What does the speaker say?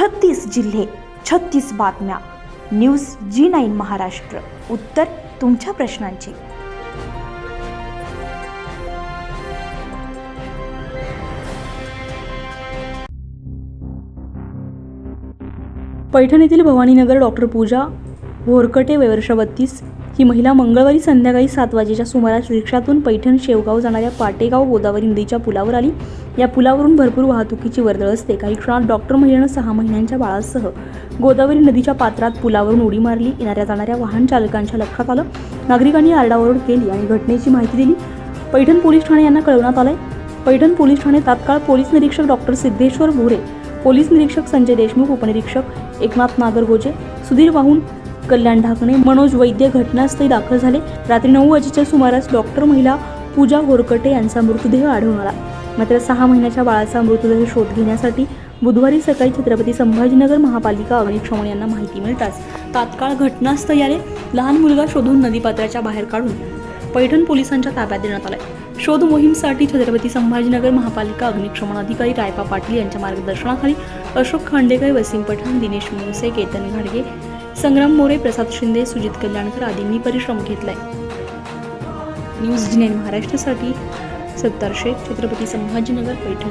छत्तीस जिल्हे छत्तीस बातम्या. News G nine Maharashtra. उत्तर तुमच्या प्रश्नांची. पैठण येथील भवानीनगर डॉक्टर पूजा भोरकटे वर्ष बत्तीस ही महिला मंगळवारी संध्याकाळी सात वाजेच्या सुमारास रिक्षातून पैठण शेवगाव जाणाऱ्या पाटेगाव गोदावरी नदीच्या पुलावर आली. या पुलावरून भरपूर वाहतुकीची वर्दळ असते. काही क्षणात डॉक्टर महिलेनं सहा महिन्यांच्या बाळासह गोदावरी नदीच्या पात्रात पुलावरून उडी मारली. येणाऱ्या जाणाऱ्या वाहन चालकांच्या लक्षात आलं. नागरिकांनी आरडाओरड केली आणि घटनेची माहिती दिली. पैठण पोलीस ठाणे यांना कळवण्यात आलंय. पैठण पोलीस ठाणे तात्काळ पोलीस निरीक्षक डॉक्टर सिद्धेश्वर भोरे पोलीस निरीक्षक संजय देशमुख उपनिरीक्षक एकनाथ नागरगोजे सुधीर वाहून कल्याण ढाकणे मनोज वैद्य घटनास्थळी दाखल झाले. रात्री नऊ वाजेच्या सुमारास डॉक्टर महिला पूजा गोरकटे यांचा मृतदेह आढळून आला. मात्र सहा महिन्याच्या बाळाचा मृतदेह शोध घेण्यासाठी बुधवारी सकाळी छत्रपती संभाजीनगर महापालिका अग्निशमन यांना माहिती मिळताच तात्काळ घटनास्थळी आले. लहान मुलगा शोधून नदीपात्राच्या बाहेर काढून पैठण पोलिसांच्या ताब्यात देण्यात आलाय. शोध मोहीमसाठी छत्रपती संभाजीनगर महापालिका अग्निशमन अधिकारी रायपा पाटील यांच्या मार्गदर्शनाखाली अशोक खांडेकर वसीम पठाण दिनेश मुनसे केतन घाडगे संग्राम मोरे प्रसाद शिंदे सुजित कल्याणकर आदींनी परिश्रम घेतलाय. न्यूज जी महाराष्ट्रासाठी सत्तार शेख छत्रपती संभाजीनगर पैठण.